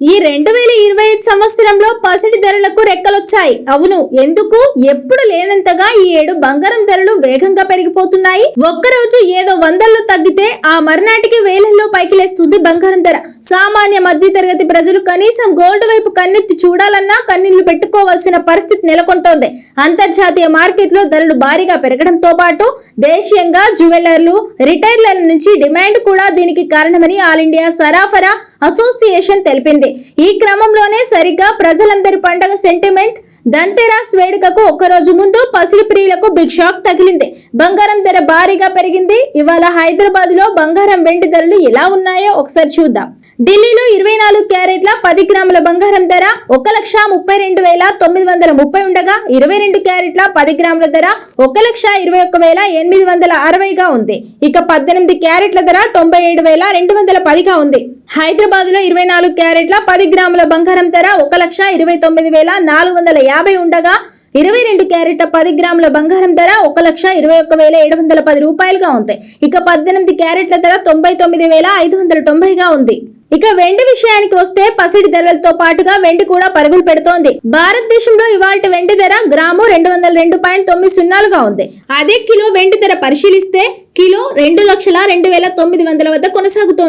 ఈ రెండు వేల ఇరవై ఐదు సంవత్సరంలో పసిడి ధరలకు రెక్కలొచ్చాయి. అవును ఎందుకు? ఎప్పుడు లేనంతగా ఈ ఏడు బంగారం ధరలు వేగంగా పెరిగిపోతున్నాయి. ఒక్కరోజు ఏదో వందల్లో తగ్గితే ఆ మర్నాటికి వేలల్లో పైకి లేస్తుంది బంగారం ధర. సామాన్య మధ్య తరగతి ప్రజలు కనీసం గోల్డ్ వైపు కన్నెత్తి చూడాలన్నా కన్నీళ్ళు పెట్టుకోవాల్సిన పరిస్థితి నెలకొంటోంది. అంతర్జాతీయ మార్కెట్లో ధరలు భారీగా పెరగడంతో పాటు దేశీయంగా జ్యువెలర్లు రిటైలర్ల నుంచి డిమాండ్ కూడా దీనికి కారణమని ఆల్ ఇండియా సరాఫరా అసోసియేషన్ తెలిపింది. ఈ క్రమంలోనే సరిగ్గా ప్రజలందరి పండగ సెంటిమెంట్ దంతెరాస్ వేడుకకు ఒక్కరోజు ముందు పసిడి ప్రియులకు బిగ్ షాక్ తగిలింది. బంగారం ధర భారీగా పెరిగింది. ఇవాళ హైదరాబాద్లో బంగారం వెండి ధరలు ఎలా ఉన్నాయో ఒకసారి చూద్దాం. ఢిల్లీలో ఇరవై నాలుగు క్యారెట్ల పది గ్రాముల బంగారం ధర ఒక లక్ష ముప్పై రెండు వేల తొమ్మిది వందల ముప్పై ఉండగా ఇరవై రెండు క్యారెట్ల పది గ్రాముల ధర ఒక లక్ష ఇరవై ఒక్క వేల ఎనిమిది వందల అరవైగా ఉంది. ఇక పద్దెనిమిది క్యారెట్ల ధర తొంభై ఏడు వేల రెండు వందల పదిగా ఉంది. హైదరాబాద్లో ఇరవై నాలుగు క్యారెట్ల పది గ్రాముల బంగారం ధర ఒక లక్ష ఇరవై తొమ్మిది వేల నాలుగు వందల యాభై ఉండగా ఇరవై రెండు క్యారెట్ల పది గ్రాముల బంగారం ధర ఒక లక్ష ఇరవై ఒక్క వేల ఏడు వందల పది రూపాయలుగా ఉంది. ఇక పద్దెనిమిది క్యారెట్ల ధర తొంభై తొమ్మిది వేల ఐదు వందల తొంభైగా ఉంది. ఇక వెండి విషయానికి వస్తే పసిడి ధరలతో పాటుగా వెండి కూడా పరుగులు పెడుతోంది. భారతదేశంలో ఇవాళ వెండి ధర గ్రాము రెండు వందల రెండు పాయింట్ తొమ్మిది సున్నాలుగా ఉంది. అదే కిలో వెండి ధర పరిశీలిస్తే కిలో రెండు లక్షల రెండు వేల తొమ్మిది వందల వద్ద కొనసాగుతోంది.